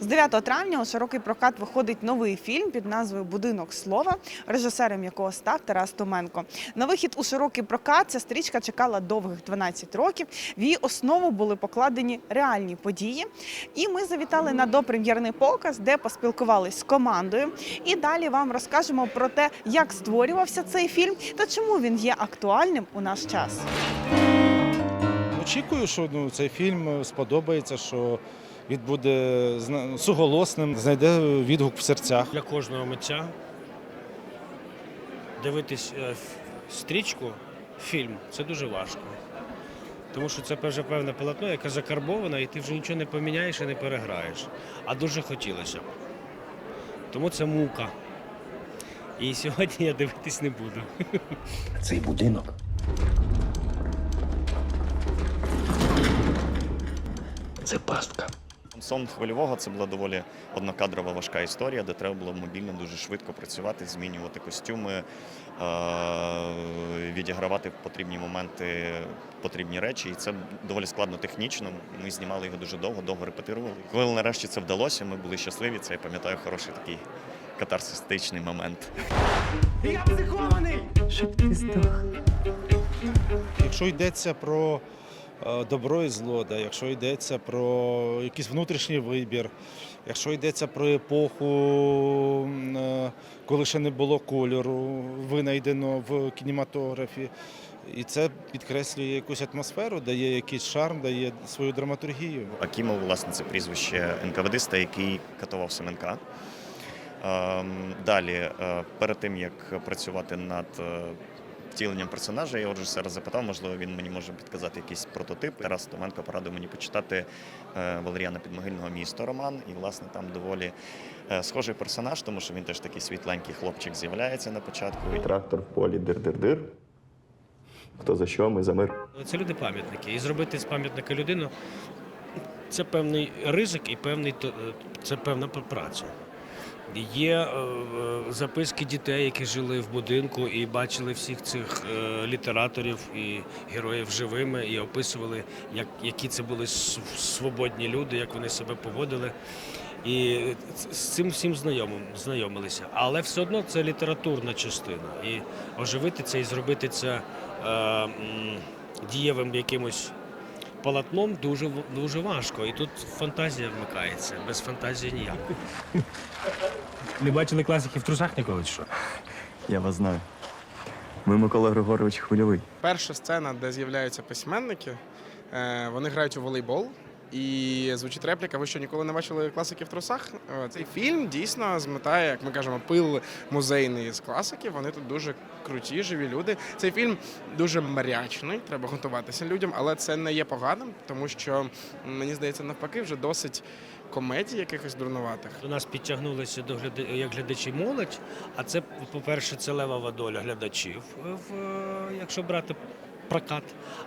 З 9 травня у широкий прокат виходить новий фільм під назвою Будинок слова, режисером якого став Тарас Томенко. На вихід у широкий прокат ця стрічка чекала довгих 12 років. В її основу були покладені реальні події. І ми завітали на допрем'єрний показ, де поспілкувались з командою. І далі вам розкажемо про те, як створювався цей фільм та чому він є актуальним у наш час. Очікую, що ну, цей фільм сподобається, що він буде суголосним, знайде відгук в серцях. для кожного митця дивитись е, стрічку, фільм це дуже важко. Тому що це вже певне полотно, яке закарбоване, і ти вже нічого не поміняєш і не переграєш. А дуже хотілося б. Тому це мука. І сьогодні я дивитись не буду. Цей будинок. Це пастка. Сон хвильового це була доволі однокадрова важка історія, де треба було мобільно дуже швидко працювати, змінювати костюми, е- відігравати в потрібні моменти потрібні речі. І це доволі складно технічно. Ми знімали його дуже довго, довго репетирували. Коли нарешті це вдалося, ми були щасливі. Це я пам'ятаю хороший такий катарсистичний момент. Якщо йдеться про добро і зло, да, якщо йдеться про якийсь внутрішній вибір, якщо йдеться про епоху, е, коли ще не було кольору, винайдено в кінематографі. І це підкреслює якусь атмосферу, дає якийсь шарм, дає свою драматургію. Акімов, власне, це прізвище НКВДиста, який катував Семенка. Ем, Далі, е, перед тим як працювати над е, втіленням персонажа, я отже режисера запитав, можливо, він мені може підказати якийсь прототип. Тарас Томенко порадив мені почитати е, Валеріана Підмогильного місто роман. І, власне, там доволі е, схожий персонаж, тому що він теж такий світленький хлопчик з'являється на початку. Трактор в полі дир-дир-дир. Хто за що, ми за мир. Це люди пам'ятники. І зробити з пам'ятника людину це певний ризик і певний е, це певна праця. Є е, е, записки дітей, які жили в будинку і бачили всіх цих е, літераторів і героїв живими, і описували, як, які це були свободні люди, як вони себе поводили. І з цим всім знайомим знайомилися. Але все одно це літературна частина. І оживити це і зробити це е, дієвим якимось полотном дуже дуже важко. І тут фантазія вмикається. Без фантазії ніяк. Не бачили класиків в трусах ніколи чи що? Я вас знаю. Ви Микола Григорович Хвильовий. Перша сцена, де з'являються письменники, е, вони грають у волейбол. І звучить репліка, ви що ніколи не бачили класиків в трусах? Е, Цей фільм дійсно зметає, як ми кажемо, пил музейний з класиків. Вони тут дуже круті, живі люди. Цей фільм дуже марячний, треба готуватися людям, але це не є поганим, тому що мені здається, навпаки, вже досить комедій якихось дурнуватих. До нас підтягнулися до гляда... як глядачі молодь. А це, по-перше, це левова доля глядачів, в... е, якщо брати прокат.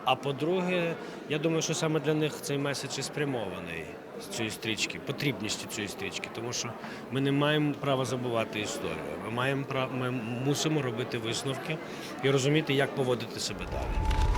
А по-друге, я думаю, що саме для них цей меседж і спрямований з цієї стрічки, потрібністю цієї стрічки, тому що ми не маємо права забувати історію. Ми маємо прав... ми мусимо робити висновки і розуміти, як поводити себе далі.